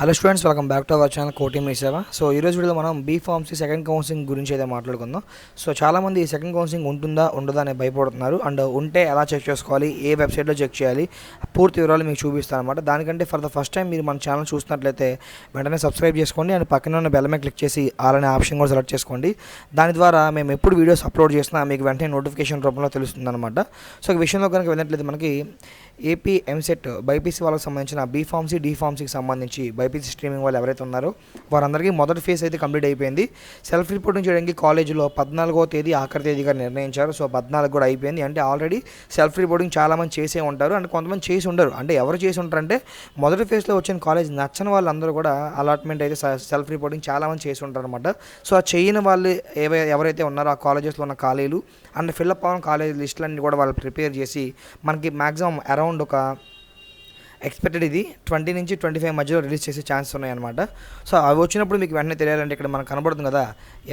Hello students welcome back to our channel కోటి మీ సేవ సో ఈరోజు వీడియోలో మనం బీ ఫార్మ్సీ సెకండ్ కౌన్సిలింగ్ గురించి అయితే మాట్లాడుకుందాం. సో చాలామంది ఈ సెకండ్ కౌన్సిలింగ్ ఉంటుందా ఉండదా అని భయపడుతున్నారు. అండ్ ఉంటే ఎలా చెక్ చేసుకోవాలి ఏ వెబ్సైట్లో చెక్ చేయాలి పూర్తి వివరాలు మీకు చూపిస్తాను అనమాట దానికంటే ఫర్ ద ఫస్ట్ టైం మీరు మన ఛానల్ చూస్తున్నట్లయితే వెంటనే సబ్స్క్రైబ్ చేసుకోండి. అండ్ పక్కన ఉన్న బెల్ మీద క్లిక్ చేసి అలానే ఆప్షన్ కూడా సెలెక్ట్ చేసుకోండి. దాని ద్వారా మేము ఎప్పుడు వీడియోస్ అప్లోడ్ చేసినా మీకు వెంటనే నోటిఫికేషన్ రూపంలో తెలుస్తుంది అనమాట సో ఈ విషయంలో కనుక వెళ్ళినట్లయితే మనకి ఏపీ ఎంసెట్ బైపీసీ వాళ్ళకి సంబంధించిన బీ ఫార్మసీ డి ఫార్మసీకి సంబంధించి బైపీసీ స్ట్రీమింగ్ వాళ్ళు ఎవరైతే ఉన్నారో వారందరికీ మొదటి ఫేజ్ అయితే కంప్లీట్ అయిపోయింది. సెల్ఫ్ రిపోర్టింగ్ చేయడానికి కాలేజీలో పద్నాలుగో తేదీ ఆఖరి తేదీగా నిర్ణయించారు. సో పద్నాలుగు కూడా అయిపోయింది. అంటే ఆల్రెడీ సెల్ఫ్ రిపోర్టింగ్ చాలామంది చేసే ఉంటారు. అండ్ కొంతమంది చేసి ఉండరు. అంటే ఎవరు చేసి ఉంటారంటే మొదటి ఫేజ్లో వచ్చిన కాలేజ్ నచ్చని వాళ్ళందరూ కూడా అలాట్మెంట్ అయితే సెల్ఫ్ రిపోర్టింగ్ చాలామంది చేసి ఉంటారు అనమాట సో ఆ చేయని వాళ్ళు ఏవై ఎవరైతే ఉన్నారో ఆ కాలేజెస్లో ఉన్న ఖాళీలు అండ్ ఫిల్అప్ అవ్వడం కాలేజ్ లిస్టులన్నీ కూడా వాళ్ళు ప్రిపేర్ చేసి మనకి మ్యాక్సిమం అరౌండ్ ఒక ఎక్స్పెక్టెడ్ ఇది. ట్వంటీ నుంచి ట్వంటీ ఫైవ్ మధ్యలో రిలీజ్ చేసే ఛాన్స్ ఉన్నాయన్నమాట. సో అవి వచ్చినప్పుడు మీకు వెంటనే తెలియాలంటే ఇక్కడ మనకు కనబడుతుంది కదా.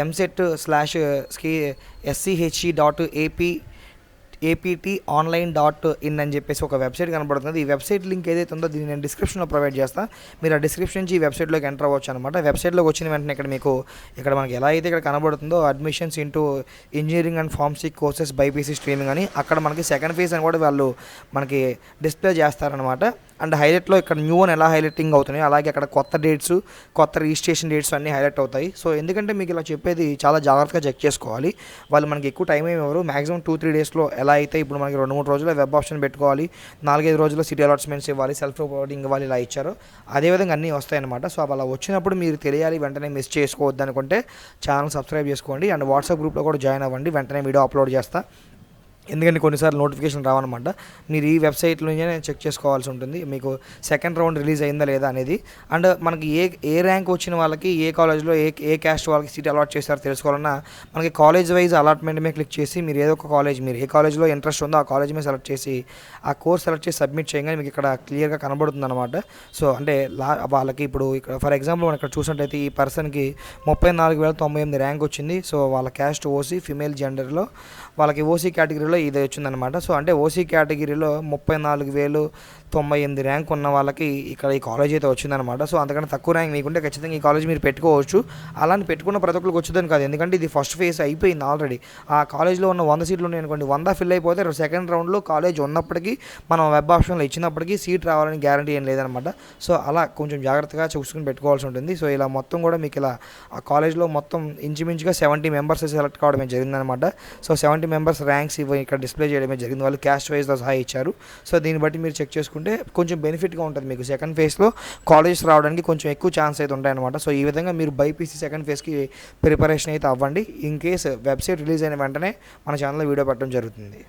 EAMCET slash ski SCHE dot AP APT online dot in అని చెప్పేసి ఒక వెబ్సైట్ కనబడుతుంది. ఈ వెబ్సైట్ లింక్ ఏదైతే ఉందో దీన్ని నేను డిస్క్రిప్షన్లో ప్రొవైడ్ చేస్తాను మీరు ఆ డిస్క్రిప్షన్ నుంచి ఈ వెబ్సైట్లోకి ఎంటర్ అవ్వచ్చు అనమాట వెబ్సైట్లోకి వచ్చిన వెంటనే ఇక్కడ మీకు ఇక్కడ మనకి ఎలా అయితే ఇక్కడ కనబడుతుందో admissions into engineering and pharmacy courses BiPC streaming అని అక్కడ మనకి సెకండ్ ఫేజ్ అని కూడా వాళ్ళు మనకి డిస్ప్లే చేస్తారనమాట అండ్ హైలైట్లో ఇక్కడ న్యూ అని ఎలా హైలైటింగ్ అవుతున్నాయి అలాగే అక్కడ కొత్త డేట్స్ కొత్త రిజిస్ట్రేషన్ డేట్స్ అన్నీ హైలైట్ అవుతాయి. సో ఎందుకంటే మీకు ఇలా చెప్పేది చాలా జాగ్రత్తగా చెక్ చేసుకోవాలి. వాళ్ళు మనకి ఎక్కువ టైం ఏమి ఇవ్వరు. మాక్సిమం టూ త్రీ డేస్లో ఎలా అయితే ఇప్పుడు మనకి రెండు మూడు రోజుల్లో వెబ్ ఆప్షన్ పెట్టుకోవాలి. నాలుగైదు రోజుల్లో సిటీ అలాట్స్మెంట్స్ ఇవ్వాలి సెల్ఫ్ రిపోర్టింగ్ ఇవ్వాలి ఇలా ఇచ్చారు. అదేవిధంగా అన్నీ వస్తాయన్నమాట. సో అలా వచ్చినప్పుడు మీరు తెలియాలి వెంటనే మిస్ చేసుకోవద్దు అనుకుంటే ఛానల్ సబ్స్క్రైబ్ చేసుకోండి. అండ్ వాట్సాప్ గ్రూప్లో కూడా జాయిన్ అవ్వండి. వెంటనే వీడియో అప్లోడ్ చేస్తా. ఎందుకంటే కొన్నిసార్లు నోటిఫికేషన్ రావన్నమాట. మీరు ఈ వెబ్సైట్లోనే నుంచే చెక్ చేసుకోవాల్సి ఉంటుంది. మీకు సెకండ్ రౌండ్ రిలీజ్ అయిందా లేదా అనేది. అండ్ మనకి ఏ ఏ ర్యాంక్ వచ్చిన వాళ్ళకి ఏ కాలేజ్లో ఏ ఏ క్యాస్ట్ వాళ్ళకి సీట్ అలాట్ చేస్తారో తెలుసుకోవాలన్నా మనకి కాలేజ్ వైజ్ అలాట్మెంట్ మీద క్లిక్ చేసి మీరు ఏదో ఒక కాలేజ్ మీరు ఏ కాలేజ్లో ఇంట్రెస్ట్ ఉందో ఆ కాలేజ్ మీద సెలెక్ట్ చేసి ఆ కోర్స్ సెలెక్ట్ చేసి సబ్మిట్ చేయగానే మీకు ఇక్కడ క్లియర్గా కనబడుతుంది అనమాట సో అంటే లా వాళ్ళకి ఇప్పుడు ఇక్కడ ఫర్ ఎగ్జాంపుల్ మనం ఇక్కడ చూసినట్టయితే ఈ పర్సన్కి ముప్పై నాలుగు వేల తొంభై ఎనిమిది ర్యాంక్ వచ్చింది. సో వాళ్ళ క్యాస్ట్ ఓసీ ఫిమేల్ జెండర్లో వాళ్ళకి ఓసీ కేటగిరీలో ఇది వచ్చిందనమాట సో అంటే ఓసీ కేటగిరీలో ముప్పై నాలుగు వేలు తొంభై ఎనిమిది ర్యాంక్ ఉన్న వాళ్ళకి ఇక్కడ ఈ కాలేజ్ అయితే వచ్చిందనమాట సో అంతకంటే తక్కువ ర్యాంక్ మీకుంటే ఖచ్చితంగా ఈ కాలేజ్ మీరు పెట్టుకోవచ్చు. అలా అని పెట్టుకున్న ప్రతి ఒక్కరికి వచ్చేదని కాదు. ఎందుకంటే ఇది ఫస్ట్ ఫేజ్ అయిపోయింది ఆల్రెడీ. ఆ కాలేజ్లో ఉన్న వంద సీట్లు ఉన్నాయి అనుకోండి వంద ఫిల్ అయిపోతే సెకండ్ రౌండ్లో కాలేజ్ ఉన్నప్పటికీ మనం వెబ్ ఆప్షన్లో ఇచ్చినప్పటికీ సీట్ రావాలని గ్యారంటీ ఏం లేదనమాట సో అలా కొంచెం జాగ్రత్తగా చూసుకుని పెట్టుకోవాల్సి ఉంటుంది. సో ఇలా మొత్తం కూడా మీకు ఇలా ఆ కాలేజ్లో మొత్తం ఇంచుమించుగా సెవెంటీ మెంబర్స్ సెలెక్ట్ కావడం జరిగిందనమాట సో సెవెంటీ మెంబర్స్ ర్యాంక్స్ ఇవ్వ ఇక్కడ డిస్ప్లే చేయడమే జరిగింది. వాళ్ళు క్యాస్ట్ వైజ్లో సహా ఇచ్చారు. సో దీన్ని బట్టి మీరు చెక్ చేసుకుంటే కొంచెం బెనిఫిట్గా ఉంటుంది మీకు. సెకండ్ ఫేజ్లో కాలేజెస్ రావడానికి కొంచెం ఎక్కువ ఛాన్స్ అయితే ఉంటాయన్నమాట. సో ఈ విధంగా మీరు బైపీసీ సెకండ్ ఫేజ్కి ప్రిపరేషన్ అయితే అవ్వండి. ఇన్ కేస్ వెబ్సైట్ రిలీజ్ అయిన వెంటనే మన ఛానల్లో వీడియో పెట్టడం జరుగుతుంది.